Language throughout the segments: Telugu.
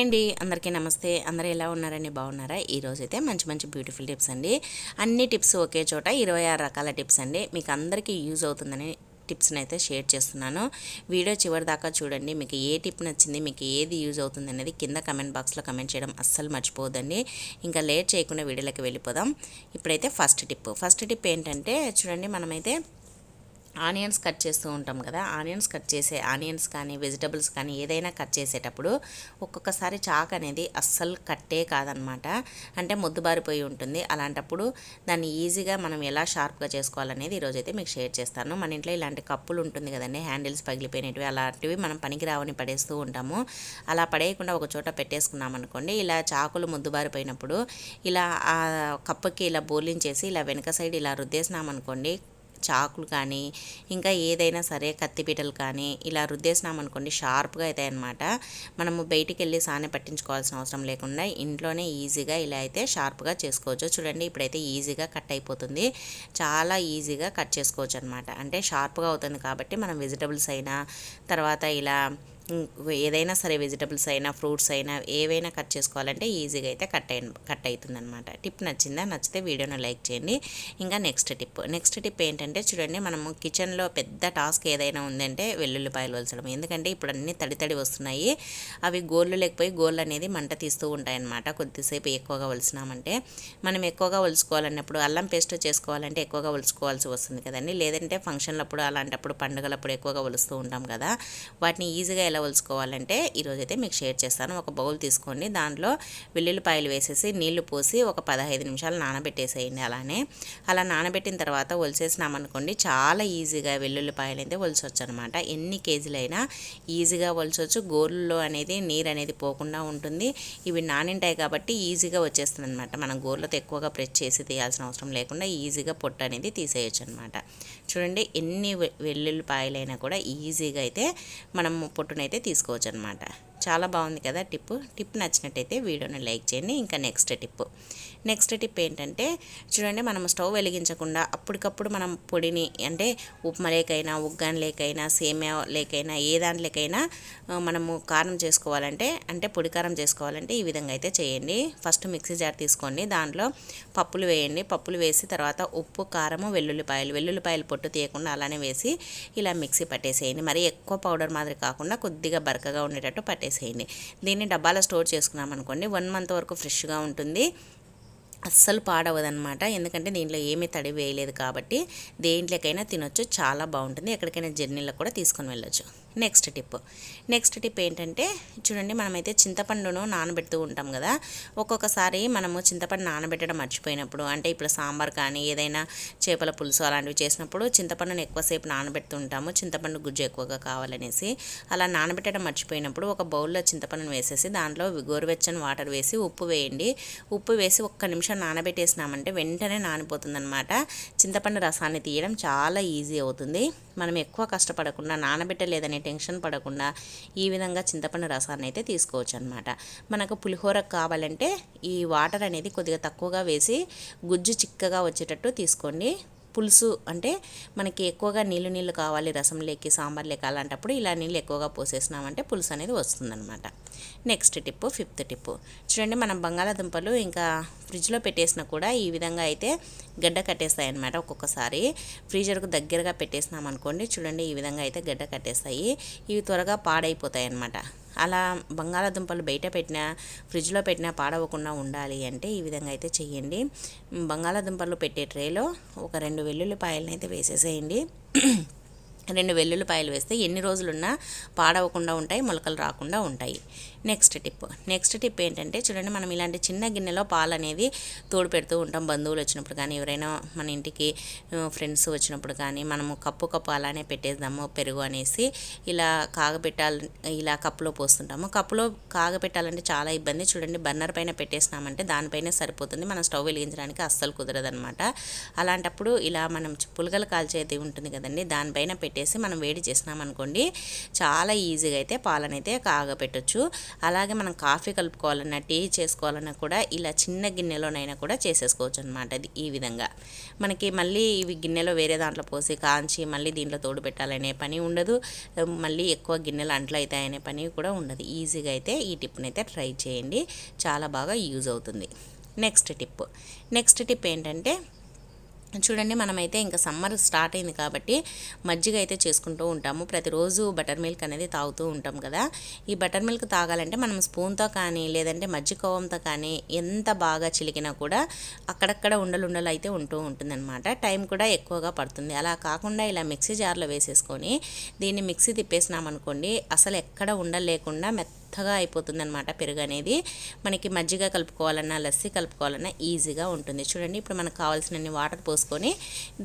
హాయ్ అండి. అందరికీ నమస్తే. అందరూ ఎలా ఉన్నారండి? బాగున్నారా? ఈరోజు అయితే మంచి మంచి బ్యూటిఫుల్ టిప్స్ అండి. అన్ని టిప్స్ ఒకే చోట ఇరవై ఆరు రకాల టిప్స్ అండి. మీకు అందరికీ యూజ్ అవుతుందని టిప్స్ని అయితే షేర్ చేస్తున్నాను. వీడియో చివరి దాకా చూడండి. మీకు ఏ టిప్ నచ్చింది? మీకు ఏది యూజ్ అవుతుంది అనేది కింద కమెంట్ బాక్స్లో కమెంట్ చేయడం అస్సలు మర్చిపోవద్దండి. ఇంకా లేట్ చేయకుండా వీడియోలోకి వెళ్ళిపోదాం. ఇప్పుడైతే ఫస్ట్ టిప్ ఫస్ట్ టిప్ ఏంటంటే చూడండి మనమైతే ఆనియన్స్ కట్ చేస్తూ ఉంటాం కదా ఆనియన్స్ కట్ చేసే ఆనియన్స్ కానీ వెజిటబుల్స్ కానీ ఏదైనా కట్ చేసేటప్పుడు ఒక్కొక్కసారి చాక్ అనేది అస్సలు కట్టే కాదనమాట. అంటే ముద్దుబారిపోయి ఉంటుంది. అలాంటప్పుడు దాన్ని ఈజీగా మనం ఎలా షార్ప్గా చేసుకోవాలనేది ఈరోజైతే మీకు షేర్ చేస్తాను. మన ఇంట్లో ఇలాంటి కప్పులు ఉంటుంది కదండి హ్యాండిల్స్ పగిలిపోయినవి అలాంటివి మనం పనికి రావని పడేస్తూ ఉంటాము. అలా పడేయకుండా ఒక చోట పెట్టేసుకున్నాం అనుకోండి ఇలా చాకులు ముద్దుబారిపోయినప్పుడు ఇలా ఆ కప్పుకి ఇలా బోర్లించేసి ఇలా వెనక సైడ్ ఇలా రుద్దేసినామనుకోండి చాకులు కానీ ఇంకా ఏదైనా సరే కత్తిపీటలు కానీ ఇలా రుద్దేసినామనుకోండి షార్ప్గా అవుతాయి అనమాట మనము బయటికి వెళ్ళి సానే పట్టించుకోవాల్సిన అవసరం లేకుండా ఇంట్లోనే ఈజీగా ఇలా అయితే షార్ప్గా చేసుకోవచ్చు. చూడండి ఇప్పుడైతే ఈజీగా కట్ అయిపోతుంది. చాలా ఈజీగా కట్ చేసుకోవచ్చు అనమాట అంటే షార్ప్గా అవుతుంది కాబట్టి మనం వెజిటబుల్స్ అయినా తర్వాత ఇలా ఏదైనా సరే వెజిటబుల్స్ అయినా ఫ్రూట్స్ అయినా ఏవైనా కట్ చేసుకోవాలంటే ఈజీగా అయితే కట్ అయి కట్ అవుతుందనమాట టిప్ నచ్చిందా? నచ్చితే వీడియోను లైక్ చేయండి. ఇంకా నెక్స్ట్ టిప్. నెక్స్ట్ టిప్ ఏంటంటే చూడండి మనము కిచెన్లో పెద్ద టాస్క్ ఏదైనా ఉందంటే వెల్లుల్లిపాయలు వలచడం ఎందుకంటే ఇప్పుడు అన్నీ తడి తడి వస్తున్నాయి. అవి గోళ్ళు లేకపోయి గోళ్ళు అనేది మంట తీస్తూ ఉంటాయన్నమాట. కొద్దిసేపు ఎక్కువగా వలిసినామంటే మనం ఎక్కువగా వలుచుకోవాలన్నప్పుడు అల్లం పేస్ట్ చేసుకోవాలంటే ఎక్కువగా వలుచుకోవాల్సి వస్తుంది కదండి. లేదంటే ఫంక్షన్లప్పుడు అలాంటప్పుడు పండుగలప్పుడు ఎక్కువగా వలుస్తూ ఉంటాం కదా. వాటిని ఈజీగా ఎలా వలుచుకోవాలంటే ఈరోజైతే మీకు షేర్ చేస్తాను. ఒక బౌల్ తీసుకోండి. దాంట్లో వెల్లుల్లిపాయలు వేసేసి నీళ్ళు పోసి ఒక పదహైదు నిమిషాలు నానబెట్టేసేయండి అలానే. అలా నానబెట్టిన తర్వాత ఒలిసేసినామనుకోండి చాలా ఈజీగా వెల్లుల్లిపాయలు అయితే వలసొచ్చు అనమాట ఎన్ని కేజీలైనా ఈజీగా వలసొచ్చు గోర్లలో అనేది నీరు అనేది పోకుండా ఉంటుంది. ఇవి నానింటాయి కాబట్టి ఈజీగా వచ్చేస్తుంది అనమాట మనం గోర్లతో ఎక్కువగా ప్రెస్ చేసి తీయాల్సిన అవసరం లేకుండా ఈజీగా పొట్టు అనేది తీసేయచ్చు అనమాట చూడండి ఎన్ని వెల్లుల్లిపాయలైనా కూడా ఈజీగా అయితే మనం పొట్టునైతే తీసుకోవచ్చు అనమాట చాలా బాగుంది కదా టిప్ టిప్ నచ్చినట్టయితే వీడియోని లైక్ చేయండి. ఇంకా నెక్స్ట్ టిప్ నెక్స్ట్ టిప్ ఏంటంటే చూడండి మనం స్టవ్ వెలిగించకుండా అప్పటికప్పుడు మనం పొడిని అంటే ఉప్మా లేకైనా ఉగ్గాన్ లేకైనా సేమియా లేకైనా ఏ దాంట్లోకైనా మనము కారం చేసుకోవాలంటే అంటే పొడి కారం చేసుకోవాలంటే ఈ విధంగా అయితే చేయండి. ఫస్ట్ మిక్సీ జార్ తీసుకోండి. దాంట్లో పప్పులు వేయండి. పప్పులు వేసి తర్వాత ఉప్పు కారము వెల్లుల్లిపాయలు వెల్లుల్లిపాయలు పొట్టు తీయకుండా అలానే వేసి ఇలా మిక్సీ పట్టేసేయండి. మరి ఎక్కువ పౌడర్ మాదిరి కాకుండా కొద్దిగా బరకగా ఉండేటట్టు పట్టేసేయండి. దీన్ని డబ్బాలో స్టోర్ చేసుకున్నాం అనుకోండి వన్ మంత్ వరకు ఫ్రెష్గా ఉంటుంది. అస్సలు పాడవదనమాట ఎందుకంటే దీంట్లో ఏమీ తడి వేయలేదు కాబట్టి దేంట్లోకైనా తినొచ్చు. చాలా బాగుంటుంది. ఎక్కడికైనా జర్నీలో కూడా తీసుకొని వెళ్ళొచ్చు. Next tip. నెక్స్ట్ టిప్ ఏంటంటే చూడండి మనమైతే చింతపండును నానబెడుతూ ఉంటాం కదా. ఒక్కొక్కసారి మనము చింతపండు నానబెట్టడం మర్చిపోయినప్పుడు అంటే ఇప్పుడు సాంబార్ కానీ ఏదైనా చేపల పులుసు అలాంటివి చేసినప్పుడు చింతపండును ఎక్కువసేపు నానబెడుతూ ఉంటాము. చింతపండు గుజ్జు ఎక్కువగా కావాలనేసి అలా నానబెట్టడం మర్చిపోయినప్పుడు ఒక బౌల్లో చింతపండును వేసేసి దాంట్లో గోరువెచ్చని వాటర్ వేసి ఉప్పు వేయండి. ఉప్పు వేసి ఒక్క నిమిషం నానబెట్టేసినామంటే వెంటనే నానిపోతుందనమాట చింతపండు రసాన్ని తీయడం చాలా ఈజీ అవుతుంది. మనం ఎక్కువ కష్టపడకుండా నానబెట్టలేదనే టెన్షన్ పడకుండా ఈ విధంగా చింతపండు రసాన్ని అయితే తీసుకోవచ్చు అనమాట మనకు పులిహోర కావాలంటే ఈ వాటర్ అనేది కొద్దిగా తక్కువగా వేసి గుజ్జు చిక్కగా వచ్చేటట్టు తీసుకోండి. పులుసు అంటే మనకి ఎక్కువగా నీళ్ళు నీళ్ళు కావాలి రసం లేకి సాంబార్ లేక అలాంటప్పుడు ఇలా నీళ్ళు ఎక్కువగా పోసేసినామంటే పులుసు అనేది వస్తుందన్నమాట. Next tip fifth tip. చూడండి మనం బంగాళాదుంపలు ఇంకా ఫ్రిడ్జ్లో పెట్టేసినా కూడా ఈ విధంగా అయితే గడ్డ కట్టేస్తాయి అనమాట ఒక్కొక్కసారి. ఫ్రీజర్కు దగ్గరగా పెట్టేసినాం అనుకోండి చూడండి ఈ విధంగా అయితే గడ్డ కట్టేస్తాయి. ఇవి త్వరగా పాడైపోతాయి అన్నమాట అలా బంగాళాదుంపలు బయట పెట్టినా ఫ్రిడ్జ్లో పెట్టినా పాడవకుండా ఉండాలి అంటే ఈ విధంగా అయితే చేయండి బంగాళాదుంపలు పెట్టే ట్రేలో ఒక రెండు వెల్లుల్లిపాయలను అయితే వేసేసేయండి. రెండు వెల్లుల్లిపాయలు వేస్తే ఎన్ని రోజులున్నా పాడవకుండా ఉంటాయి మొలకలు రాకుండా ఉంటాయి. నెక్స్ట్ టిప్ నెక్స్ట్ టిప్ ఏంటంటే చూడండి మనం ఇలాంటి చిన్న గిన్నెలో పాలు అనేది తోడు పెడుతూ ఉంటాం. బంధువులు వచ్చినప్పుడు కానీ ఎవరైనా మన ఇంటికి ఫ్రెండ్స్ వచ్చినప్పుడు కానీ మనము కప్పు కప్పు అలానే పెట్టేద్దాము పెరుగు అనేసి ఇలా కాగబెట్టాలి ఇలా కప్పులో పోస్తుంటాము. కప్పులో కాగబెట్టాలంటే చాలా ఇబ్బంది. చూడండి బర్నర్ పైన పెట్టేసినామంటే దానిపైనే సరిపోతుంది. మనం స్టవ్ వెలిగించడానికి అస్సలు కుదరదనమాట అలాంటప్పుడు ఇలా మనం పులగలు కాల్చేది ఉంటుంది కదండి దానిపైన పెట్టేసి మనం వేడి చేసినామనుకోండి చాలా ఈజీగా అయితే పాలనైతే కాగబెట్టచ్చు. అలాగే మనం కాఫీ కలుపుకోవాలన్నా టీ చేసుకోవాలన్నా కూడా ఇలా చిన్న గిన్నెలోనైనా కూడా చేసేసుకోవచ్చు అనమాట అది ఈ విధంగా. మనకి మళ్ళీ ఇవి గిన్నెలో వేరే దాంట్లో పోసి కాంచి మళ్ళీ దీంట్లో తోడు పెట్టాలనే పని ఉండదు. మళ్ళీ ఎక్కువ గిన్నెలు అంట్లు అవుతాయనే పని కూడా ఉండదు. ఈజీగా అయితే ఈ టిప్ని అయితే ట్రై చేయండి. చాలా బాగా యూజ్ అవుతుంది. Next tip. నెక్స్ట్ టిప్ ఏంటంటే చూడండి మనమైతే ఇంకా సమ్మర్ స్టార్ట్ అయింది కాబట్టి మజ్జిగ అయితే చేసుకుంటూ ఉంటాము. ప్రతిరోజు బటర్ మిల్క్ అనేది తాగుతూ ఉంటాం కదా. ఈ బటర్ మిల్క్ తాగాలంటే మనం స్పూన్తో కానీ లేదంటే మజ్జిగ కోవంతో కానీ ఎంత బాగా చిలికినా కూడా అక్కడక్కడ ఉండలు ఉండలు అయితే ఉంటూ ఉంటుందన్నమాట. టైం కూడా ఎక్కువగా పడుతుంది. అలా కాకుండా ఇలా మిక్సీ జార్లో వేసేసుకొని దీన్ని మిక్సీ తిప్పేసినామనుకోండి అసలు ఎక్కడ ఉండలేకుండా మెత్త మెత్తగా అయిపోతుంది అనమాట పెరుగు అనేది మనకి మజ్జిగ కలుపుకోవాలన్నా లస్సీ కలుపుకోవాలన్నా ఈజీగా ఉంటుంది. చూడండి ఇప్పుడు మనకు కావాల్సినన్ని వాటర్ పోసుకొని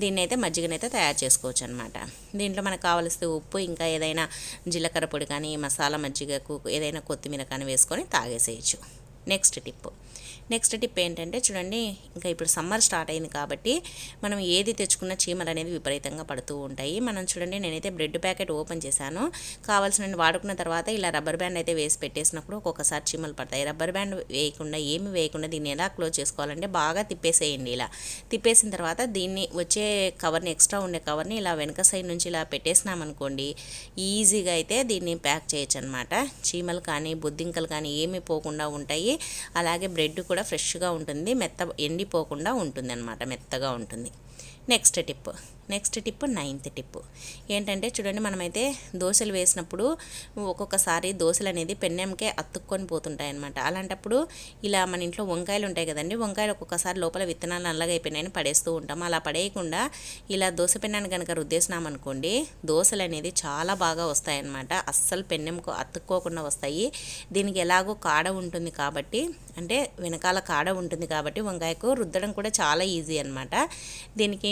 దీన్ని అయితే మజ్జిగనైతే తయారు చేసుకోవచ్చు అనమాట దీంట్లో మనకు కావలసిన ఉప్పు ఇంకా ఏదైనా జీలకర్ర పొడి కానీ మసాలా మజ్జిగకు ఏదైనా కొత్తిమీర కానీ వేసుకొని తాగేసేయచ్చు. నెక్స్ట్ టిప్ నెక్స్ట్ టిప్ ఏంటంటే చూడండి ఇంకా ఇప్పుడు సమ్మర్ స్టార్ట్ అయింది కాబట్టి మనం ఏది తెచ్చుకున్న చీమలు అనేది విపరీతంగా పడుతూ ఉంటాయి. మనం చూడండి నేనైతే బ్రెడ్ ప్యాకెట్ ఓపెన్ చేశాను. కావాల్సిన వాడుకున్న తర్వాత ఇలా రబ్బర్ బ్యాండ్ అయితే వేసి పెట్టేసినప్పుడు ఒక్కొక్కసారి చీమలు పడతాయి. రబ్బర్ బ్యాండ్ వేయకుండా ఏమి వేయకుండా దీన్ని ఎలా క్లోజ్ చేసుకోవాలంటే బాగా తిప్పేసేయండి ఇలా. తిప్పేసిన తర్వాత దీన్ని వచ్చే కవర్ని ఎక్స్ట్రా ఉండే కవర్ని ఇలా వెనక సైడ్ నుంచి ఇలా పెట్టేసినామనుకోండి ఈజీగా అయితే దీన్ని ప్యాక్ చేయొచ్చు అనమాట చీమలు కానీ బొద్దింకలు కానీ ఏమీ పోకుండా ఉంటాయి. అలాగే బ్రెడ్ కూడా ఫ్రెష్గా ఉంటుంది మెత్త ఎండిపోకుండా ఉంటుంది అనమాట మెత్తగా ఉంటుంది. Next tip. Next tip ninth tip. ఏంటంటే చూడండి మనమైతే దోశలు వేసినప్పుడు ఒక్కొక్కసారి దోశలు అనేది పెన్నెంకే అతుక్కొని పోతుంటాయి అనమాట అలాంటప్పుడు ఇలా మన ఇంట్లో వంకాయలు ఉంటాయి కదండి వంకాయలు ఒక్కొక్కసారి లోపల విత్తనాలు నల్లగా అయిపోయినాయని పడేస్తూ ఉంటాం. అలా పడేయకుండా ఇలా దోశ పెన్నాన్ని కనుక రుద్దేసినామనుకోండి దోశలు అనేది చాలా బాగా వస్తాయన్నమాట. అస్సలు పెన్నెంకు అతుక్కోకుండా వస్తాయి. దీనికి ఎలాగో కాడ ఉంటుంది కాబట్టి అంటే వెనకాల కాడ ఉంటుంది కాబట్టి వంకాయకు రుద్దడం కూడా చాలా ఈజీ అనమాట దీనికి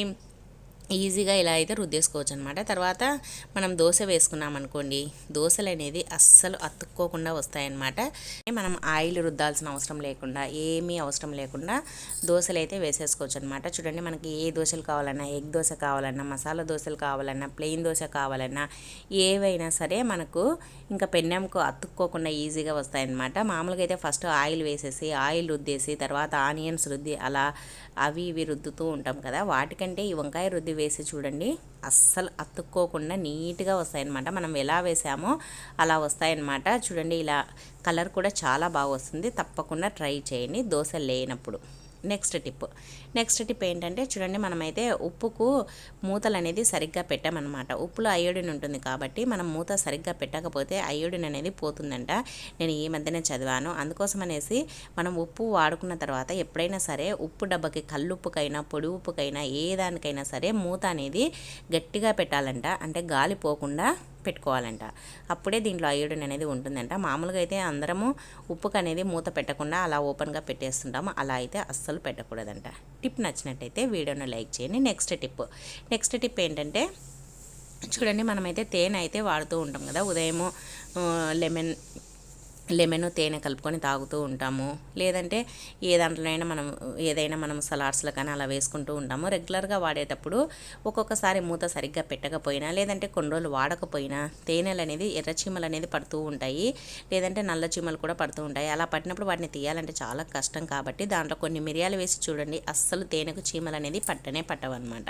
ఈజీగా ఇలా అయితే రుద్దేసుకోవచ్చు అనమాట. తర్వాత మనం దోశ వేసుకున్నాం అనుకోండి దోశలు అనేది అస్సలు అతుక్కోకుండా వస్తాయన్నమాట. మనం ఆయిల్ రుద్దాల్సిన అవసరం లేకుండా ఏమీ అవసరం లేకుండా దోశలు అయితే వేసేసుకోవచ్చు అనమాట. చూడండి మనకి ఏ దోశలు కావాలన్నా ఎగ్ దోశ కావాలన్నా మసాలా దోశలు కావాలన్నా ప్లెయిన్ దోశ కావాలన్నా ఏవైనా సరే మనకు ఇంకా పెన్నెంకు అతుక్కోకుండా ఈజీగా వస్తాయన్నమాట. మామూలుగా అయితే ఫస్ట్ ఆయిల్ వేసేసి ఆయిల్ రుద్దేసి తర్వాత ఆనియన్స్ రుద్ది అలా అవి ఇవి రుద్దుతూ ఉంటాం కదా. వాటికంటే ఈ వంకాయ రుద్ది వేసి చూడండి. అస్సలు అతుక్కోకుండా నీట్గా వస్తాయన్నమాట. మనం ఎలా వేసామో అలా వస్తాయన్నమాట. చూడండి ఇలా కలర్ కూడా చాలా బాగా వస్తుంది. తప్పకుండా ట్రై చేయండి. దోశ లేనప్పుడు. నెక్స్ట్ టిప్ నెక్స్ట్ టిప్ ఏంటంటే చూడండి మనమైతే ఉప్పుకు మూతలు అనేది సరిగ్గా పెట్టామన్నమాట. ఉప్పులో అయోడిన్ ఉంటుంది కాబట్టి మనం మూత సరిగ్గా పెట్టకపోతే అయోడిన్ అనేది పోతుందంట. నేను ఈ మధ్యనే చదివాను. అందుకోసం అనేసి మనం ఉప్పు వాడుకున్న తర్వాత ఎప్పుడైనా సరే ఉప్పు డబ్బకి కల్లుప్పుకైనా పొడి ఉప్పుకైనా ఏ దానికైనా సరే మూత అనేది గట్టిగా పెట్టాలంట. అంటే గాలి పోకుండా పెట్టుకోవాలంట. అప్పుడే దీంట్లో అయోడిన్ అనేది ఉంటుందంట. మామూలుగా అయితే అందరము ఉప్పుకు అనేది మూత పెట్టకుండా అలా ఓపెన్గా పెట్టేస్తుంటాము. అలా అయితే అస్సలు పెట్టకూడదంట. టిప్ నచ్చినట్టయితే వీడియోను లైక్ చేయండి. Next tip. నెక్స్ట్ టిప్ ఏంటంటే చూడండి మనమైతే తేనె అయితే వాడుతూ ఉంటాం కదా. ఉదయము లెమన్ లెమన్ తేనె కలుపుకొని తాగుతూ ఉంటాము. లేదంటే ఏ దాంట్లోనైనా మనం ఏదైనా మనం సలాడ్స్లో కానీ అలా వేసుకుంటూ ఉంటాము. రెగ్యులర్గా వాడేటప్పుడు ఒక్కొక్కసారి మూత సరిగ్గా పెట్టకపోయినా లేదంటే కొన్ని రోజులు వాడకపోయినా తేనెలు అనేది ఎర్రచీమలు అనేది పడుతూ ఉంటాయి. లేదంటే నల్ల చీమలు కూడా పడుతూ ఉంటాయి. అలా పట్టినప్పుడు వాటిని తీయాలంటే చాలా కష్టం కాబట్టి దాంట్లో కొన్ని మిరియాలు వేసి చూడండి. అస్సలు తేనెకు చీమలు అనేది పట్టనే పట్టవన్నమాట.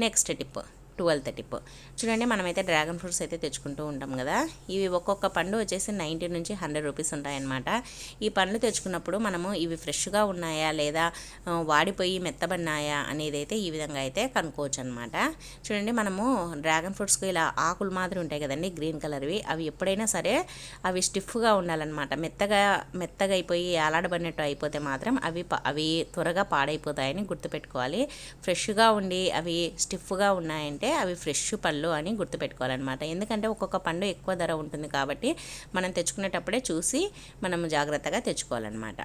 Next tip. ట్వెల్త్ టిప్ చూడండి మనమైతే డ్రాగన్ ఫ్రూట్స్ అయితే తెచ్చుకుంటూ ఉంటాం కదా. ఇవి ఒక్కొక్క పండు వచ్చేసి నైంటీ నుంచి హండ్రెడ్ రూపీస్ ఉంటాయన్నమాట. ఈ పండ్లు తెచ్చుకున్నప్పుడు మనము ఇవి ఫ్రెష్గా ఉన్నాయా లేదా వాడిపోయి మెత్తబడినాయా అనేది అయితే ఈ విధంగా అయితే కనుక్కోవచ్చు అనమాట చూడండి మనము డ్రాగన్ ఫ్రూట్స్కి ఇలా ఆకులు మాదిరి ఉంటాయి కదండి గ్రీన్ కలర్వి అవి ఎప్పుడైనా సరే అవి స్టిఫ్గా ఉండాలన్నమాట. మెత్తగా మెత్తగా అయిపోయి ఆలాడబడినట్టు అయిపోతే మాత్రం అవి అవి త్వరగా పాడైపోతాయని గుర్తుపెట్టుకోవాలి. ఫ్రెష్గా ఉండి అవి స్టిఫ్గా ఉన్నాయంటే అవి ఫ్రెష్ పళ్ళు అని గుర్తుపెట్టుకోవాలన్నమాట. ఎందుకంటే ఒక్కొక్క పండు ఎక్కువ ధర ఉంటుంది కాబట్టి మనం తెచ్చుకునేటప్పుడే చూసి మనం జాగ్రత్తగా తెచ్చుకోవాలన్నమాట.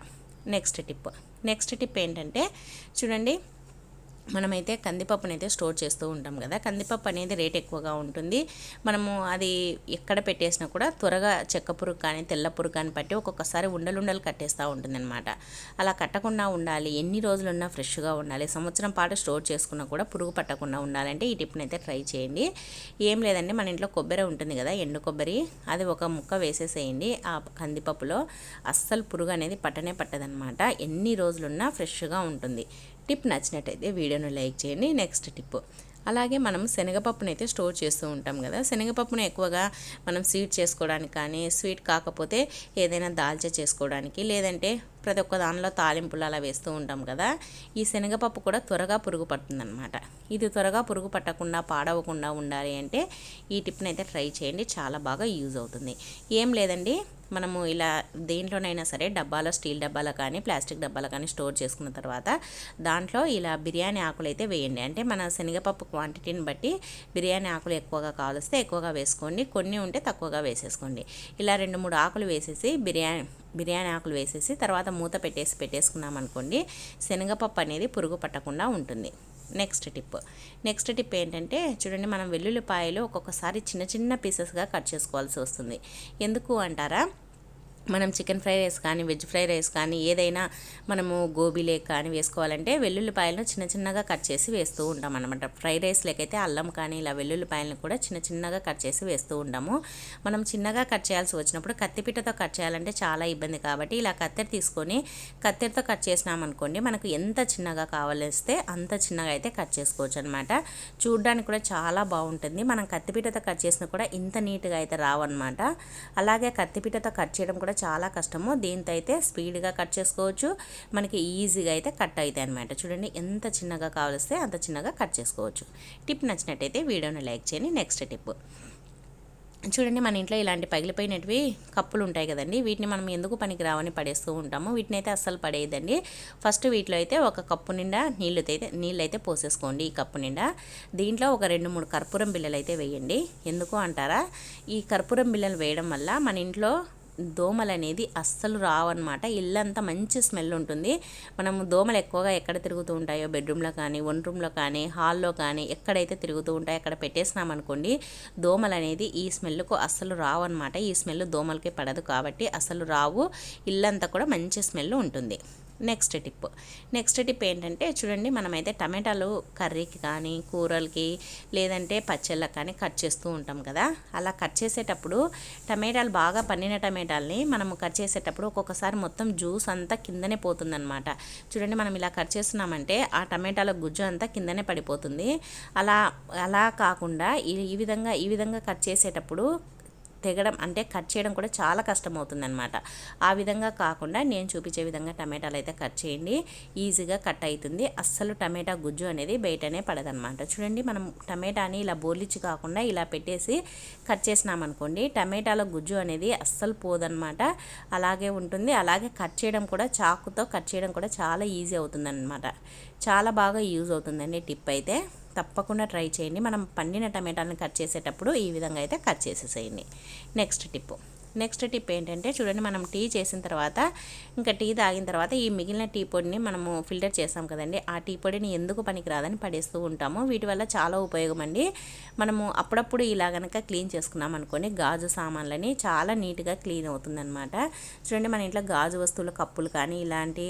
నెక్స్ట్ టిప్ నెక్స్ట్ టిప్ ఏంటంటే చూడండి మనమైతే కందిపప్పునైతే స్టోర్ చేస్తూ ఉంటాం కదా. కందిపప్పు అనేది రేట్ ఎక్కువగా ఉంటుంది. మనము అది ఎక్కడ పెట్టేసినా కూడా త్వరగా చెక్క పురుగు కానీ తెల్ల పురుగు కానీ పట్టి ఒక్కొక్కసారి ఉండలు ఉండలు కట్టేస్తూ ఉంటుందన్నమాట. అలా కట్టకుండా ఉండాలి. ఎన్ని రోజులున్నా ఫ్రెష్గా ఉండాలి. సంవత్సరం పాటు స్టోర్ చేసుకున్నా కూడా పురుగు పట్టకుండా ఉండాలంటే ఈ టిప్ని అయితే ట్రై చేయండి. ఏం లేదండి మన ఇంట్లో కొబ్బరి ఉంటుంది కదా ఎండు కొబ్బరి. అది ఒక ముక్క వేసేసేయండి. ఆ కందిపప్పులో అస్సలు పురుగు అనేది పట్టనే పట్టదనమాట ఎన్ని రోజులున్నా ఫ్రెష్గా ఉంటుంది. టిప్ నచ్చినట్టయితే వీడియోను లైక్ చేయండి. Next tip. అలాగే మనం శనగపప్పును అయితే స్టోర్ చేస్తూ ఉంటాం కదా. శనగపప్పును ఎక్కువగా మనం స్వీట్ చేసుకోవడానికి కానీ స్వీట్ కాకపోతే ఏదైనా దాల్చా చేసుకోవడానికి లేదంటే ప్రతి ఒక్క దానిలో తాలింపులు అలా వేస్తూ ఉంటాం కదా. ఈ శనగపప్పు కూడా త్వరగా పురుగు పడుతుందన్నమాట. ఇది త్వరగా పురుగు పట్టకుండా పాడవకుండా ఉండాలి అంటే ఈ టిప్ని అయితే ట్రై చేయండి. చాలా బాగా యూజ్ అవుతుంది. ఏం లేదండి. మనము ఇలా దేంట్లోనైనా సరే డబ్బాలో స్టీల్ డబ్బాలో కానీ ప్లాస్టిక్ డబ్బాలో కానీ స్టోర్ చేసుకున్న తర్వాత దాంట్లో ఇలా బిర్యానీ ఆకులు అయితే వేయండి. అంటే మన శనగపప్పు క్వాంటిటీని బట్టి బిర్యానీ ఆకులు ఎక్కువగా కావలిస్తే ఎక్కువగా వేసుకోండి. కొన్ని ఉంటే తక్కువగా వేసేసుకోండి. ఇలా రెండు మూడు ఆకులు వేసేసి బిర్యానీ బిర్యానీ ఆకులు వేసేసి తర్వాత మూత పెట్టేసి పెట్టేసుకున్నాం అనుకోండి శనగపప్పు అనేది పురుగు పట్టకుండా ఉంటుంది. నెక్స్ట్ టిప్ నెక్స్ట్ టిప్ ఏంటంటే చూడండి మనం వెల్లుల్లిపాయలు ఒక్కొక్కసారి చిన్న చిన్న పీసెస్గా కట్ చేసుకోవాల్సి వస్తుంది. ఎందుకు అంటారా? మనం చికెన్ ఫ్రై రైస్ కానీ వెజ్ ఫ్రై రైస్ కానీ ఏదైనా మనము గోబీలే కానీ వేసుకోవాలంటే వెల్లుల్లిపాయలను చిన్న చిన్నగా కట్ చేసి వేస్తూ ఉంటాం అనమాట ఫ్రై రైస్ లేకైతే అల్లం కానీ ఇలా వెల్లుల్లిపాయలను కూడా చిన్న చిన్నగా కట్ చేసి వేస్తూ ఉంటాము. మనం చిన్నగా కట్ చేయాల్సి వచ్చినప్పుడు కత్తిపీటతో కట్ చేయాలంటే చాలా ఇబ్బంది కాబట్టి ఇలా కత్తెర తీసుకొని కత్తెరతో కట్ చేసినామనుకోండి మనకు ఎంత చిన్నగా కావాలిస్తే అంత చిన్నగా అయితే కట్ చేసుకోవచ్చు అనమాట చూడడానికి కూడా చాలా బాగుంటుంది. మనం కత్తిపీటతో కట్ చేసినా కూడా ఇంత నీట్గా అయితే రావన్నమాట. అలాగే కత్తిపీటతో కట్ చేయడం కూడా చాలా కష్టము. దీంతో అయితే స్పీడ్గా కట్ చేసుకోవచ్చు. మనకి ఈజీగా అయితే కట్ అవుతాయి అనమాట చూడండి ఎంత చిన్నగా కావలిస్తే అంత చిన్నగా కట్ చేసుకోవచ్చు. టిప్ నచ్చినట్టయితే వీడియోని లైక్ చేయండి. Next tip. చూడండి మన ఇంట్లో ఇలాంటి పగిలిపోయినవి కప్పులు ఉంటాయి కదండి. వీటిని మనం ఎందుకు పనికి రావని పడేస్తూ ఉంటాము. వీటిని అయితే అస్సలు పడేయదండి ఫస్ట్ వీటిలో అయితే ఒక కప్పు నిండా నీళ్ళు అయితే నీళ్ళు అయితే పోసేసుకోండి ఈ కప్పు నిండా. దీంట్లో ఒక రెండు మూడు కర్పూరం బిళ్ళలు అయితే వేయండి. ఎందుకు అంటారా? ఈ కర్పూరం బిళ్ళలు వేయడం వల్ల మన ఇంట్లో దోమలు అనేది అస్సలు రావన్నమాట. ఇల్లంతా మంచి స్మెల్ ఉంటుంది. మనము దోమలు ఎక్కువగా ఎక్కడ తిరుగుతూ ఉంటాయో బెడ్రూమ్లో కానీ వన్ రూమ్లో కానీ హాల్లో కానీ ఎక్కడైతే తిరుగుతూ ఉంటాయో అక్కడ పెట్టేసినాం అనుకోండి దోమలు అనేది ఈ స్మెల్కు అస్సలు రావన్నమాట. ఈ స్మెల్ దోమలకి పడదు కాబట్టి అసలు రావు. ఇల్లంతా కూడా మంచి స్మెల్ ఉంటుంది. నెక్స్ట్ టిప్ నెక్స్ట్ టిప్ ఏంటంటే చూడండి మనమైతే టమాటాలు కర్రీకి కానీ కూరలకి లేదంటే పచ్చళ్ళకి కానీ కట్ చేస్తూ ఉంటాం కదా. అలా కట్ చేసేటప్పుడు టమాటాలు బాగా పండిన టమాటాలని మనము కట్ చేసేటప్పుడు ఒక్కొక్కసారి మొత్తం జ్యూస్ అంతా కిందనే పోతుందన్నమాట. చూడండి మనం ఇలా కట్ చేస్తున్నామంటే ఆ టమాటాల గుజ్జు అంతా కిందనే పడిపోతుంది. అలా అలా కాకుండా ఈ విధంగా ఈ విధంగా కట్ చేసేటప్పుడు తెగడం అంటే కట్ చేయడం కూడా చాలా కష్టం అవుతుందన్నమాట ఆ విధంగా కాకుండా నేను చూపించే విధంగా టమాటాలు అయితే కట్ చేయండి. ఈజీగా కట్ అవుతుంది అస్సలు టమాటా గుజ్జు అనేది బయటనే పడదనమాట చూడండి మనం టమాటాని ఇలా బోర్లిచ్చి కాకుండా ఇలా పెట్టేసి కట్ చేసినామనుకోండి టమాటాల గుజ్జు అనేది అస్సలు పోదనమాట అలాగే ఉంటుంది. అలాగే కట్ చేయడం కూడా చాకుతో కట్ చేయడం కూడా చాలా ఈజీ అవుతుందన్నమాట. చాలా బాగా యూజ్ అవుతుందండి టిప్ అయితే. తప్పకుండా ట్రై చేయండి. మనం పండిన టమాటాలను కట్ చేసేటప్పుడు ఈ విధంగా అయితే కట్ చేసేసేయండి. నెక్స్ట్ టిప్ నెక్స్ట్ టిప్ ఏంటంటే చూడండి మనం టీ చేసిన తర్వాత ఇంకా టీ తాగిన తర్వాత ఈ మిగిలిన టీ పొడిని మనము ఫిల్టర్ చేస్తాం కదండి. ఆ టీ పొడిని ఎందుకు పనికిరాదని పడేస్తూ ఉంటాము. వీటి వల్ల చాలా ఉపయోగం అండి. మనము అప్పుడప్పుడు ఇలా కనుక క్లీన్ చేసుకున్నాం అనుకోండి గాజు సామాన్లని చాలా నీట్గా క్లీన్ అవుతుందన్నమాట. చూడండి మన ఇంట్లో గాజు వస్తువుల కప్పులు కానీ ఇలాంటి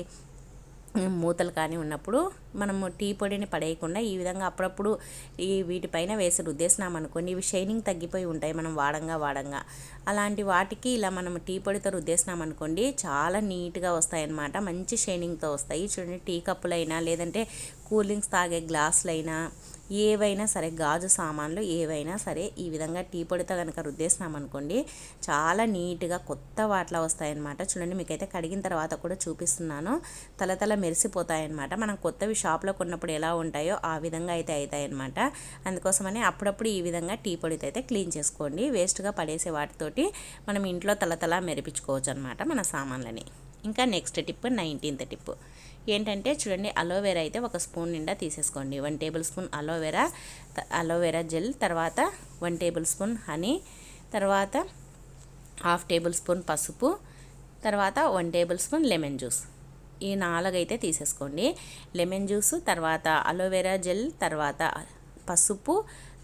మూతలు కానీ ఉన్నప్పుడు మనము టీ పొడిని పడేయకుండా ఈ విధంగా అప్పుడప్పుడు ఈ వీటిపైన వేసి రుద్దేసినాం అనుకోండి. ఇవి షైనింగ్ తగ్గిపోయి ఉంటాయి. మనం వాడంగా వాడంగా. అలాంటి వాటికి ఇలా మనం టీ పొడితో రుద్దేసినాం అనుకోండి చాలా నీట్గా వస్తాయన్నమాట. మంచి షైనింగ్తో వస్తాయి. చూడండి టీ కప్పులైనా లేదంటే కూల్ డ్రింక్స్ తాగే గ్లాసులైనా ఏవైనా సరే గాజు సామాన్లు ఏవైనా సరే ఈ విధంగా టీ పొడితో కనుక రుద్దేసినామనుకోండి చాలా నీట్గా కొత్త వాటిలో వస్తాయన్నమాట. చూడండి మీకైతే కడిగిన తర్వాత కూడా చూపిస్తున్నాను. తలతల మెరిసిపోతాయన్నమాట. మనం కొత్తవి షాప్లో కొన్నప్పుడు ఎలా ఉంటాయో ఆ విధంగా అయితే అవుతాయన్నమాట అందుకోసమని అప్పుడప్పుడు ఈ విధంగా టీ పొడితో అయితే క్లీన్ చేసుకోండి. వేస్ట్గా పడేసే వాటితోటి మనం ఇంట్లో తలతల మెరిపించుకోవచ్చు అనమాట మన సామాన్లని. ఇంకా నెక్స్ట్ టిప్ నైన్టీన్త్ టిప్. ఏంటంటే చూడండి అలోవెరా అయితే ఒక స్పూన్ నిండా తీసేసుకోండి. One tablespoon aloe vera aloe vera gel తర్వాత వన్ టేబుల్ స్పూన్ హనీ తర్వాత హాఫ్ టేబుల్ స్పూన్ పసుపు తర్వాత one table spoon lemon juice ఈ నాలుగైతే తీసేసుకోండి. లెమన్ జ్యూస్ తర్వాత అలోవెరా జెల్ తర్వాత పసుపు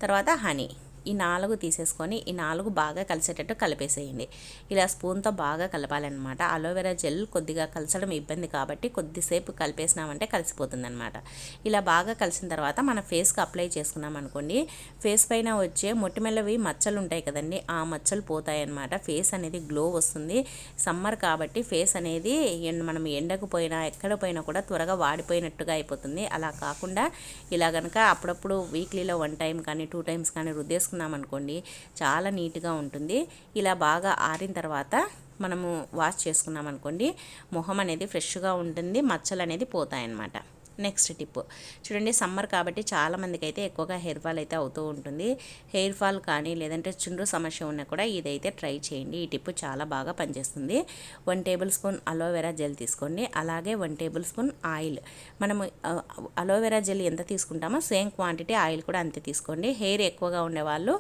తర్వాత హనీ ఈ నాలుగు తీసేసుకొని ఈ నాలుగు బాగా కలిసేటట్టు కలిపేసేయండి. ఇలా స్పూన్తో బాగా కలపాలన్నమాట. అలోవెరా జెల్ కొద్దిగా కలసడం ఇబ్బంది కాబట్టి కొద్దిసేపు కలిపేసినామంటే కలిసిపోతుంది అనమాట ఇలా బాగా కలిసిన తర్వాత మన ఫేస్కి అప్లై చేసుకున్నాం అనుకోండి ఫేస్ పైన వచ్చే మొట్టమెల్లవి మచ్చలు ఉంటాయి కదండి ఆ మచ్చలు పోతాయి అన్నమాట ఫేస్ అనేది గ్లో వస్తుంది. సమ్మర్ కాబట్టి ఫేస్ అనేది మనం ఎండకు పోయినా ఎక్కడ పోయినా కూడా త్వరగా వాడిపోయినట్టుగా అయిపోతుంది. అలా కాకుండా ఇలా కనుక అప్పుడప్పుడు వీక్లీలో వన్ టైం కానీ టూ టైమ్స్ కానీ రుద్దేసుకుని చేసుకున్నాం అనుకోండి చాలా నీట్గా ఉంటుంది. ఇలా బాగా ఆరిన తర్వాత మనము వాష్ చేసుకున్నాం అనుకోండి మొహం అనేది ఫ్రెష్గా ఉంటుంది మచ్చలు అనేది పోతాయన్నమాట. Next tip. చూడండి సమ్మర్ కాబట్టి చాలామందికి అయితే ఎక్కువగా హెయిర్ ఫాల్ అయితే అవుతూ ఉంటుంది. హెయిర్ ఫాల్ కానీ లేదంటే చుండ్రు సమస్య ఉన్నా కూడా ఇదైతే ట్రై చేయండి. ఈ టిప్ చాలా బాగా పనిచేస్తుంది. One tablespoon aloe vera gel తీసుకోండి. అలాగే వన్ టేబుల్ స్పూన్ ఆయిల్. మనము అలోవెరా జెల్ ఎంత తీసుకుంటామో సేమ్ క్వాంటిటీ ఆయిల్ కూడా అంతే తీసుకోండి. హెయిర్ ఎక్కువగా ఉండేవాళ్ళు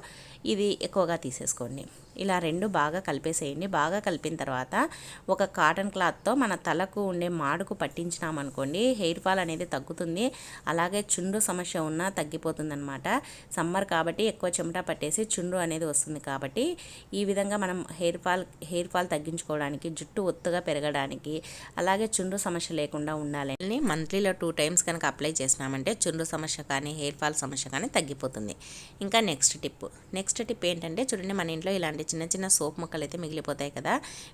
ఇది ఎక్కువగా తీసేసుకోండి. ఇలా రెండు బాగా కలిపేసేయండి. బాగా కలిపిన తర్వాత ఒక కాటన్ క్లాత్తో మన తలకు ఉండే మాడుకు పట్టించినామనుకోండి హెయిర్ ఫాల్ అనేది తగ్గుతుంది. అలాగే చుండ్రు సమస్య ఉన్నా తగ్గిపోతుందనమాట సమ్మర్ కాబట్టి ఎక్కువ చెమట పట్టేసి చుండ్రు అనేది వస్తుంది కాబట్టి ఈ విధంగా మనం హెయిర్ ఫాల్ హెయిర్ ఫాల్ తగ్గించుకోవడానికి జుట్టు ఒత్తుగా పెరగడానికి అలాగే చుండ్రు సమస్య లేకుండా ఉండాలని మంత్లీలో టూ టైమ్స్ కనుక అప్లై చేసినామంటే చుండ్రు సమస్య కానీ హెయిర్ ఫాల్ సమస్య కానీ తగ్గిపోతుంది. ఇంకా నెక్స్ట్ టిప్. నెక్స్ట్ టిప్ ఏంటంటే చూడండి మన ఇంట్లో ఇలాంటి ఇలాంటి చిన్న చిన్న సోప్ ముక్కలు అయితే మిగిలిపోతాయి కదా.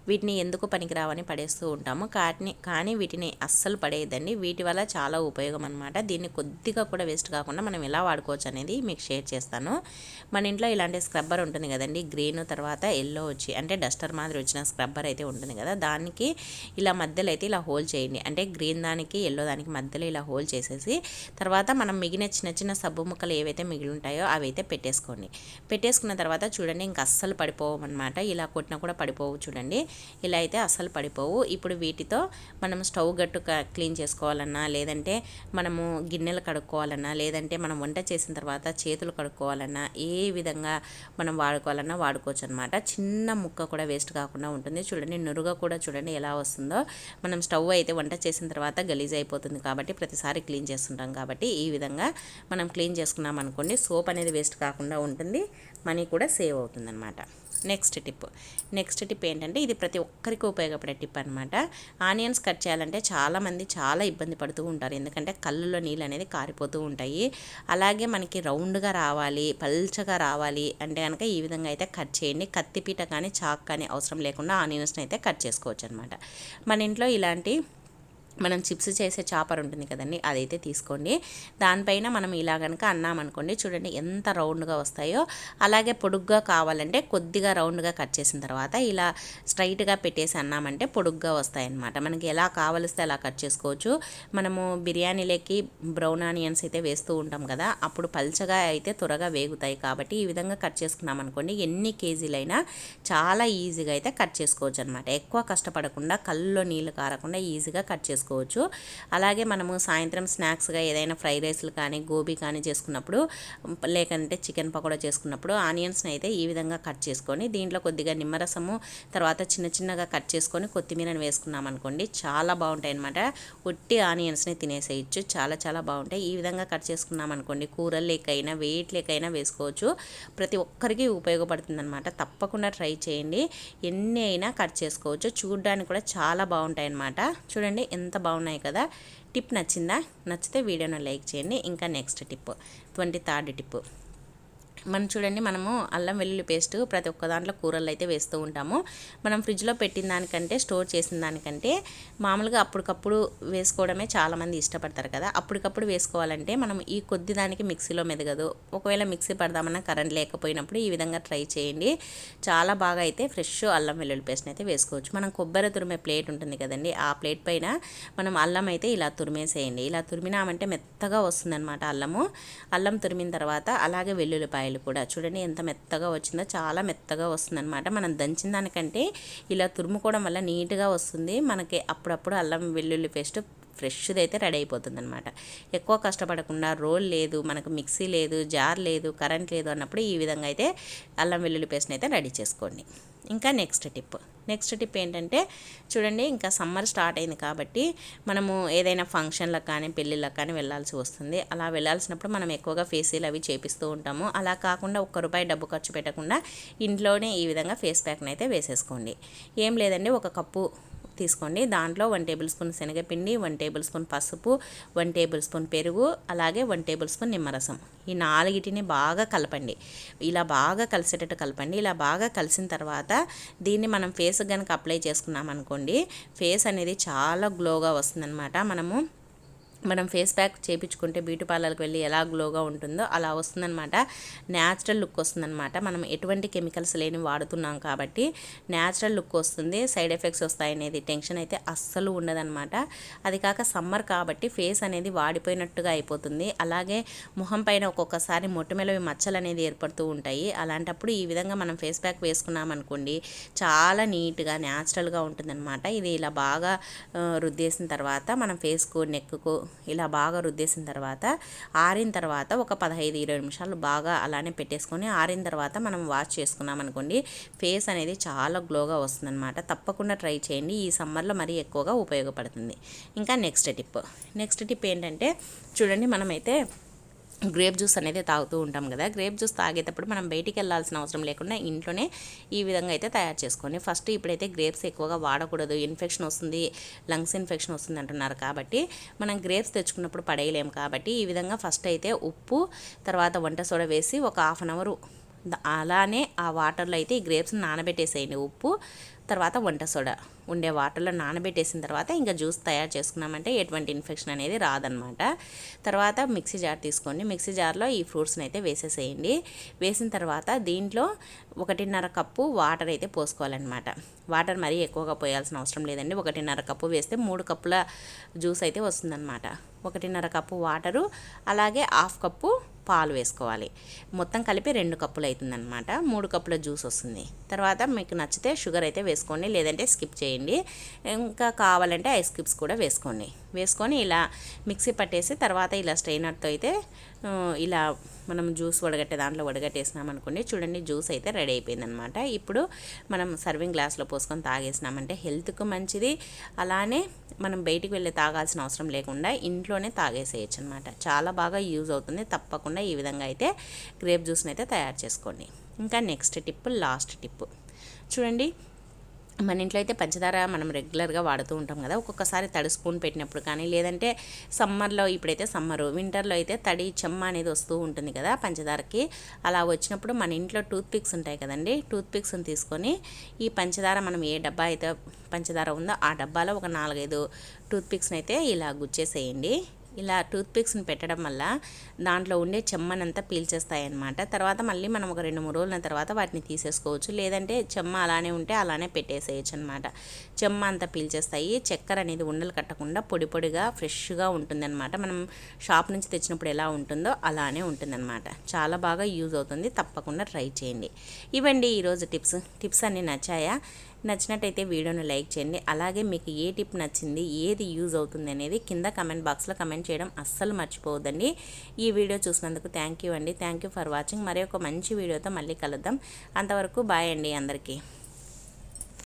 వీటిని ఎందుకు పనికిరావని పడేస్తూ ఉంటాము. కాటిని కానీ వీటిని అస్సలు పడేయద్దండి. వీటి వల్ల చాలా ఉపయోగం అనమాట దీన్ని కొద్దిగా కూడా వేస్ట్ కాకుండా మనం ఎలా వాడుకోవచ్చు అనేది మీకు షేర్ చేస్తాను. మన ఇంట్లో ఇలాంటి స్క్రబ్బర్ ఉంటుంది కదండి. గ్రీన్ తర్వాత ఎల్లో వచ్చి అంటే డస్టర్ మాదిరి వచ్చిన స్క్రబ్బర్ అయితే ఉంటుంది కదా. దానికి ఇలా మధ్యలో అయితే ఇలా హోల్ చేయండి. అంటే గ్రీన్ దానికి ఎల్లో దానికి మధ్యలో ఇలా హోల్ చేసేసి తర్వాత మనం మిగిలిన చిన్న చిన్న సబ్బు ముక్కలు ఏవైతే మిగిలి ఉంటాయో అవి అయితే పెట్టేసుకోండి. పెట్టేసుకున్న తర్వాత చూడండి ఇంకా అస్సలు పడిపో పడిపోవు అనమాట ఇలా కొట్టినా కూడా పడిపోవు చూడండి. ఇలా అయితే అస్సలు పడిపోవు. ఇప్పుడు వీటితో మనం స్టవ్ గట్టు క్లీన్ చేసుకోవాలన్నా లేదంటే మనము గిన్నెలు కడుక్కోవాలన్నా లేదంటే మనం వంట చేసిన తర్వాత చేతులు కడుక్కోవాలన్నా ఏ విధంగా మనం వాడుకోవాలన్నా వాడుకోవచ్చు అనమాట చిన్న ముక్క కూడా వేస్ట్ కాకుండా ఉంటుంది. చూడండి నురుగ కూడా చూడండి ఎలా వస్తుందో. మనం స్టవ్ అయితే వంట చేసిన తర్వాత గలీజ్ అయిపోతుంది కాబట్టి ప్రతిసారి క్లీన్ చేస్తుంటాం కాబట్టి ఈ విధంగా మనం క్లీన్ చేసుకున్నాం అనుకోండి సోప్ అనేది వేస్ట్ కాకుండా ఉంటుంది. మనీ కూడా సేవ్ అవుతుందన్నమాట. నెక్స్ట్ టిప్ నెక్స్ట్ టిప్ ఏంటంటే ఇది ప్రతి ఒక్కరికి ఉపయోగపడే టిప్ అనమాట ఆనియన్స్ కట్ చేయాలంటే చాలామంది చాలా ఇబ్బంది పడుతూ ఉంటారు. ఎందుకంటే కళ్ళులో నీళ్ళు అనేది కారిపోతూ ఉంటాయి. అలాగే మనకి రౌండ్గా రావాలి పల్చగా రావాలి అంటే కనుక ఈ విధంగా అయితే కట్ చేయండి. కత్తిపీట కానీ చాక్ కానీ అవసరం లేకుండా ఆనియన్స్ని అయితే కట్ చేసుకోవచ్చు అనమాట మన ఇంట్లో ఇలాంటి మనం చిప్స్ చేసే చాపర్ ఉంటుంది కదండి అదైతే తీసుకోండి. దానిపైన మనం ఇలా కనుక అన్నామనుకోండి చూడండి ఎంత రౌండ్గా వస్తాయో అలాగే పొడుగ్గా కావాలంటే కొద్దిగా రౌండ్గా కట్ చేసిన తర్వాత ఇలా స్ట్రైట్గా పెట్టేసి అన్నామంటే పొడుగ్గా వస్తాయన్నమాట. మనకి ఎలా కావలిస్తే అలా కట్ చేసుకోవచ్చు. మనము బిర్యానీలోకి బ్రౌన్ ఆనియన్స్ అయితే వేస్తూ ఉంటాం కదా అప్పుడు పల్చగా అయితే త్వరగా వేగుతాయి కాబట్టి ఈ విధంగా కట్ చేసుకున్నాం అనుకోండి ఎన్ని కేజీలైనా చాలా ఈజీగా అయితే కట్ చేసుకోవచ్చు అనమాట ఎక్కువ కష్టపడకుండా కళ్ళలో నీళ్ళు కారకుండా ఈజీగా కట్ చేసుకోవచ్చు. చేసుకోవచ్చు. అలాగే మనము సాయంత్రం స్నాక్స్గా ఏదైనా ఫ్రైడ్ రైస్లు కానీ గోబీ కానీ చేసుకున్నప్పుడు లేకంటే చికెన్ పకోడా చేసుకున్నప్పుడు ఆనియన్స్ని అయితే ఈ విధంగా కట్ చేసుకొని దీంట్లో కొద్దిగా నిమ్మరసము తర్వాత చిన్న చిన్నగా కట్ చేసుకొని కొత్తిమీరని వేసుకున్నాం అనుకోండి చాలా బాగుంటాయి అనమాట ఉట్టి ఆనియన్స్ని తినేసేయచ్చు. చాలా చాలా బాగుంటాయి. ఈ విధంగా కట్ చేసుకున్నాం అనుకోండి కూరలు లేకైనా వెయిట్ లేకైనా వేసుకోవచ్చు. ప్రతి ఒక్కరికి ఉపయోగపడుతుంది అనమాట తప్పకుండా ట్రై చేయండి. ఎన్ని అయినా కట్ చేసుకోవచ్చు. చూడడానికి కూడా చాలా బాగుంటాయి అనమాట చూడండి ఎంత బాగున్నాయి కదా. టిప్ నచ్చిందా? నచ్చితే వీడియోను లైక్ చేయండి. ఇంకా next tip twenty third tip. మనం చూడండి మనము అల్లం వెల్లుల్లి పేస్ట్ ప్రతి ఒక్క దాంట్లో కూరల్లో అయితే వేస్తూ ఉంటాము. మనం ఫ్రిడ్జ్లో పెట్టిన దానికంటే స్టోర్ చేసిన దానికంటే మామూలుగా అప్పటికప్పుడు వేసుకోవడమే చాలామంది ఇష్టపడతారు కదా. అప్పటికప్పుడు వేసుకోవాలంటే మనం ఈ కొద్ది దానికి మిక్సీలో మెదగదు. ఒకవేళ మిక్సీ పడదామన్నా కరెంట్ లేకపోయినప్పుడు ఈ విధంగా ట్రై చేయండి. చాలా బాగా అయితే ఫ్రెష్ అల్లం వెల్లుల్లి పేస్ట్ని అయితే వేసుకోవచ్చు. మనం కొబ్బరి తురిమే ప్లేట్ ఉంటుంది కదండి ఆ ప్లేట్ పైన మనం అల్లం అయితే ఇలా తురిమేసేయండి. ఇలా తురిమినామంటే మెత్తగా వస్తుందన్నమాట అల్లము. అల్లం తురిమిన తర్వాత అలాగే వెల్లుల్లిపాయలు కాయలు కూడా. చూడండి ఎంత మెత్తగా వచ్చిందో చాలా మెత్తగా వస్తుందన్నమాట. మనం దంచిన దానికంటే ఇలా తురుముకోవడం వల్ల నీట్గా వస్తుంది. మనకి అప్పుడప్పుడు అల్లం వెల్లుల్లి పేస్ట్ ఫ్రెష్ది అయితే రెడీ అయిపోతుంది అనమాట ఎక్కువ కష్టపడకుండా రోల్ లేదు మనకు మిక్సీ లేదు జార్ లేదు కరెంట్ లేదు అన్నప్పుడు ఈ విధంగా అయితే అల్లం వెల్లుల్లి పేస్ట్ని అయితే రెడీ చేసుకోండి. ఇంకా నెక్స్ట్ టిప్ నెక్స్ట్ టిప్ ఏంటంటే చూడండి ఇంకా సమ్మర్ స్టార్ట్ అయింది కాబట్టి మనము ఏదైనా ఫంక్షన్లకు కానీ పెళ్ళిళ్ళకి కానీ వెళ్ళాల్సి వస్తుంది. అలా వెళ్ళాల్సినప్పుడు మనం ఎక్కువగా ఫేసీలు అవి చేపిస్తూ ఉంటాము. అలా కాకుండా ఒక్క రూపాయి డబ్బు ఖర్చు పెట్టకుండా ఇంట్లోనే ఈ విధంగా ఫేస్ ప్యాక్ని అయితే వేసేసుకోండి. ఏం లేదండి ఒక కప్పు తీసుకోండి. దాంట్లో వన్ టేబుల్ స్పూన్ శనగపిండి వన్ టేబుల్ స్పూన్ పసుపు వన్ టేబుల్ స్పూన్ పెరుగు అలాగే వన్ టేబుల్ స్పూన్ నిమ్మరసం. ఈ నాలుగిటిని బాగా కలపండి. ఇలా బాగా కలిసేటట్టు కలపండి. ఇలా బాగా కలిసిన తర్వాత దీన్ని మనం ఫేస్ కనుక అప్లై చేసుకున్నాం అనుకోండి ఫేస్ అనేది చాలా గ్లోగా వస్తుందన్నమాట. మనము మనం ఫేస్ ప్యాక్ చేయించుకుంటే బ్యూటీ పార్లర్కి వెళ్ళి ఎలా గ్లోగా ఉంటుందో అలా వస్తుందన్నమాట. న్యాచురల్ లుక్ వస్తుందన్నమాట. మనం ఎటువంటి కెమికల్స్ లేని వాడుతున్నాం కాబట్టి న్యాచురల్ లుక్ వస్తుంది. సైడ్ ఎఫెక్ట్స్ వస్తాయనేది టెన్షన్ అయితే అస్సలు ఉండదన్నమాట. అది కాక సమ్మర్ కాబట్టి ఫేస్ అనేది వాడిపోయినట్టుగా అయిపోతుంది. అలాగే ముఖం పైన ఒక్కొక్కసారి మొట్టమెలవి మచ్చలు అనేది ఏర్పడుతూ ఉంటాయి. అలాంటప్పుడు ఈ విధంగా మనం ఫేస్ ప్యాక్ వేసుకున్నాం అనుకోండి చాలా నీట్గా న్యాచురల్గా ఉంటుందన్నమాట. ఇది ఇలా బాగా రుద్దేసిన తర్వాత మనం ఫేస్కు నెక్కు ఇలా బాగా రుద్దేసిన తర్వాత ఆరిన తర్వాత ఒక పదహైదు ఇరవై నిమిషాలు బాగా అలానే పెట్టేసుకొని ఆరిన తర్వాత మనం వాష్ చేసుకున్నాం అనుకోండి ఫేస్ అనేది చాలా గ్లోగా వస్తుందన్నమాట. తప్పకుండా ట్రై చేయండి. ఈ సమ్మర్లో మరీ ఎక్కువగా ఉపయోగపడుతుంది. ఇంకా నెక్స్ట్ టిప్. నెక్స్ట్ టిప్ ఏంటంటే చూడండి మనమైతే గ్రేప్ జ్యూస్ అనేది తాగుతూ ఉంటాం కదా. గ్రేప్ జ్యూస్ తాగేటప్పుడు మనం బయటికి వెళ్ళాల్సిన అవసరం లేకుండా ఇంట్లోనే ఈ విధంగా అయితే తయారు చేసుకోండి. ఫస్ట్ ఇప్పుడైతే గ్రేప్స్ ఎక్కువగా వాడకూడదు. ఇన్ఫెక్షన్ వస్తుంది లంగ్స్ ఇన్ఫెక్షన్ వస్తుంది అంటున్నారు కాబట్టి మనం గ్రేప్స్ తెచ్చుకున్నప్పుడు పడేయలేము కాబట్టి ఈ విధంగా ఫస్ట్ అయితే ఉప్పు తర్వాత వంట సోడ వేసి ఒక హాఫ్ అన్ అవర్ అలానే ఆ వాటర్లో అయితే ఈ గ్రేప్స్ని నానబెట్టేసేయండి. ఉప్పు తర్వాత వంట సోడా ఉండే వాటర్లో నానబెట్టేసిన తర్వాత ఇంకా జ్యూస్ తయారు చేసుకున్నామంటే ఎటువంటి ఇన్ఫెక్షన్ అనేది రాదనమాట తర్వాత మిక్సీ జార్ తీసుకోండి. మిక్సీ జార్లో ఈ ఫ్రూట్స్ని అయితే వేసేసేయండి. వేసిన తర్వాత దీంట్లో ఒకటిన్నర కప్పు వాటర్ అయితే పోసుకోవాలన్నమాట. వాటర్ మరీ ఎక్కువగా పోయాల్సిన అవసరం లేదండి. ఒకటిన్నర కప్పు వేస్తే మూడు కప్పుల జ్యూస్ అయితే వస్తుందన్నమాట. ఒకటిన్నర కప్పు వాటరు అలాగే హాఫ్ కప్పు పాలు వేసుకోవాలి. మొత్తం కలిపి రెండు కప్పులు అవుతుందన్నమాట మూడు కప్పుల జ్యూస్ వస్తుంది. తర్వాత మీకు నచ్చితే షుగర్ అయితే వేసుకోండి. లేదంటే స్కిప్ చేయండి. ఇంకా కావాలంటే ఐస్ క్యూబ్స్ కూడా వేసుకోండి. వేసుకొని ఇలా మిక్సీ పట్టేసి తర్వాత ఇలా స్ట్రైనర్తో అయితే ఇలా మనం జ్యూస్ వడగట్టే దాంట్లో వడగట్టేసినాం అనుకోండి చూడండి జ్యూస్ అయితే రెడీ అయిపోయిందనమాట ఇప్పుడు మనం సర్వింగ్ గ్లాస్లో పోసుకొని తాగేసినామంటే హెల్త్కు మంచిది. అలానే మనం బయటికి వెళ్ళి తాగాల్సిన అవసరం లేకుండా ఇంట్లోనే తాగేసేయచ్చు అనమాట చాలా బాగా యూజ్ అవుతుంది. తప్పకుండా ఈ విధంగా అయితే గ్రేప్ జ్యూస్ని అయితే తయారు చేసుకోండి. ఇంకా నెక్స్ట్ టిప్ లాస్ట్ టిప్. చూడండి మన ఇంట్లో అయితే పంచదార మనం రెగ్యులర్గా వాడుతూ ఉంటాం కదా ఒక్కొక్కసారి తడి స్పూన్ పెట్టినప్పుడు కానీ లేదంటే సమ్మర్లో ఇప్పుడైతే సమ్మరు వింటర్లో అయితే తడి చెమ్మ అనేది వస్తూ ఉంటుంది కదా పంచదారకి. అలా వచ్చినప్పుడు మన ఇంట్లో టూత్ పిక్స్ ఉంటాయి కదండి టూత్ పిక్స్ని తీసుకొని ఈ పంచదార మనం ఏ డబ్బా అయితే పంచదార ఉందో ఆ డబ్బాలో ఒక నాలుగైదు టూత్ పిక్స్ని అయితే ఇలా గుచ్చేసేయండి. ఇలా టూత్పిక్స్ని పెట్టడం వల్ల దాంట్లో ఉండే చెమ్మనంతా పీల్చేస్తాయి తర్వాత మళ్ళీ మనం ఒక రెండు మూడు రోజుల తర్వాత వాటిని తీసేసుకోవచ్చు. లేదంటే చెమ్మ అలానే ఉంటే అలానే పెట్టేసేయచ్చు అనమాట చెమ్మ అంతా పీల్చేస్తాయి. చక్కెర అనేది ఉండలు కట్టకుండా పొడి పొడిగా ఫ్రెష్గా ఉంటుందన్నమాట. మనం షాప్ నుంచి తెచ్చినప్పుడు ఎలా ఉంటుందో అలానే ఉంటుందన్నమాట. చాలా బాగా యూజ్ అవుతుంది. తప్పకుండా ట్రై చేయండి. ఇవ్వండి ఈరోజు టిప్స్. టిప్స్ అన్నీ నచ్చాయా? నచ్చినట్టయితే వీడియోను లైక్ చేయండి. అలాగే మీకు ఏ టిప్ నచ్చింది ఏది యూజ్ అవుతుంది అనేది కింద కమెంట్ బాక్స్లో కమెంట్ చేయడం అస్సలు మర్చిపోవద్దండి. ఈ వీడియో చూసినందుకు థ్యాంక్ యూ అండి. Thank you for watching. మరి ఒక మంచి వీడియోతో మళ్ళీ కలుద్దాం. అంతవరకు బాయ్ అండి అందరికీ.